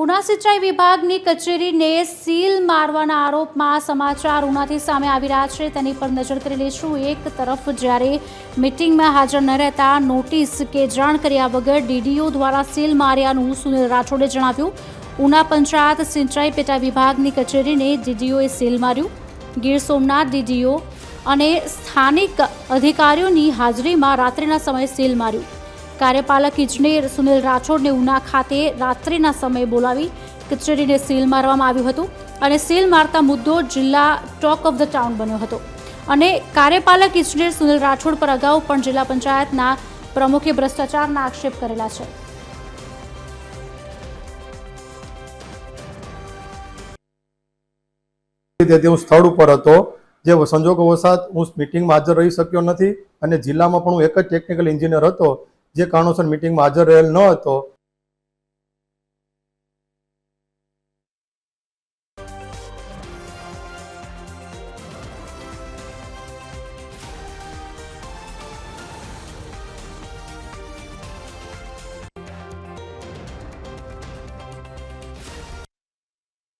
ઉના સિંચાઈ વિભાગની કચેરીને સીલ મારવાના આરોપમાં સમાચાર ઉનાથી સામે આવી રહ્યા છે. તેની પર નજર કરી લઈશું. એક તરફ જ્યારે મિટિંગમાં હાજર ન રહેતા નોટિસ કે જાણ કર્યા વગર ડીડીઓ દ્વારા સીલ માર્યાનું સુનિલ રાઠોડે જણાવ્યું. ઉના પંચાયત સિંચાઈ પેટા વિભાગની કચેરીને ડીડીઓએ સીલ માર્યું. ગીર સોમનાથ ડીડીઓ અને સ્થાનિક અધિકારીઓની હાજરીમાં રાત્રિના સમયે સીલ માર્યું. કાર્યપાલક ઇજનેર સુનિલ રાઠોડને ઉના ખાતે રાત્રિના સમયે બોલાવી કચેરીને સીલ મારવામાં આવ્યું હતું અને સીલ મારતા મુદ્દો જિલ્લા ટોક ઓફ ધ ટાઉન બન્યો હતો. અને કાર્યપાલક ઇજનેર સુનિલ રાઠોડ પર અગાઉ પણ જિલ્લા પંચાયતના પ્રમુખે ભ્રષ્ટાચારના આક્ષેપ કરેલા છે. તેથી હું સ્થળ ઉપર હતો. જે સંજોગોવશાત હું મિટિંગમાં હાજર રહી શક્યો નથી અને જિલ્લામાં પણ હું એક જ ટેકનિકલ એન્જિનિયર હતો. જે કારણોસર મિટિંગમાં હાજર રહેલ ન હતો